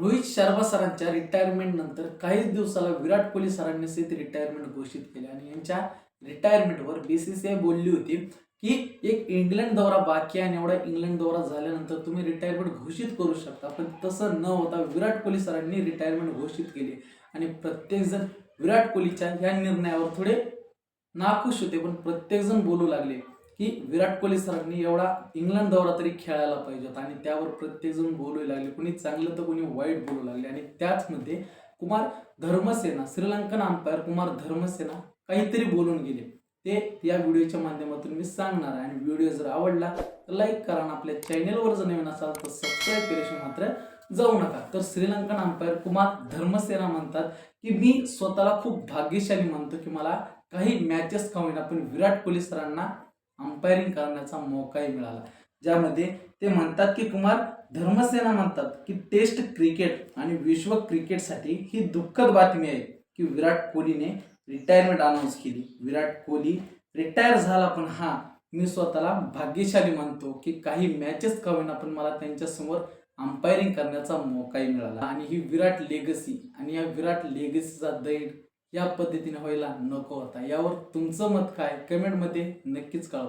रोहित शर्मा सरांच्या रिटायरमेंट नंतर काहीच दिवसाला विराट कोहली सरांनी सहित रिटायरमेंट घोषित केले. आणि यांच्या रिटायरमेंटवर बी सी सी आय बोलली होती की एक इंग्लंड दौरा बाकी आहे आणि एवढा इंग्लंड दौरा झाल्यानंतर तुम्ही रिटायरमेंट घोषित करू शकता. पण तसं न होता विराट कोहली सरांनी रिटायरमेंट घोषित केली. आणि प्रत्येकजण विराट कोहलीच्या या निर्णयावर थोडे नाखुश होते पण प्रत्येकजण बोलू लागले. की विराट कोहली सरांनी एवढा इंग्लंड दौरा तरी खेळायला पाहिजे होता आणि त्यावर प्रत्येकजण बोलू लागले. कोणी चांगलं तर कोणी वाईट बोलू लागले. आणि त्याचमध्ये Kumar Dharmasena Sri Lankan umpire Kumar Dharmasena काहीतरी बोलून गेले. ते या व्हिडिओच्या माध्यमातून मी सांगणार आहे. आणि व्हिडिओ जर आवडला तर लाईक करा आणि आपल्या चॅनेलवर जर नवीन असाल तर सबस्क्राईब केल्याशिवाय मात्र जाऊ नका. तर श्रीलंकन अंपायर कुमार धर्मसेना म्हणतात की मी स्वतःला खूप भाग्यशाली मानतो की मला काही मॅचेस का होईना पण विराट कोहली सरांना अंपायरिंग करण्याचा मौकाही मिळाला. ज्यामध्ये ते म्हणतात की कुमार धर्मसेना म्हणतात की टेस्ट क्रिकेट आणि विश्व क्रिकेटसाठी ही दुःखद बातमी आहे की विराट कोहलीने रिटायरमेंट अनाऊन्स केली. विराट कोहली रिटायर झाला पण हा मी स्वतःला भाग्यशाली मानतो की काही मॅचेस का होईना पण मला त्यांच्यासमोर अंपायरिंग करण्याचा मौकाही मिळाला. आणि ही विराट लेगसी आणि या विराट लेगसीचा दैड या पद्धतीने व्हायला नको होता. यावर तुमचं मत काय? कमेंटमध्ये नक्कीच कळवा.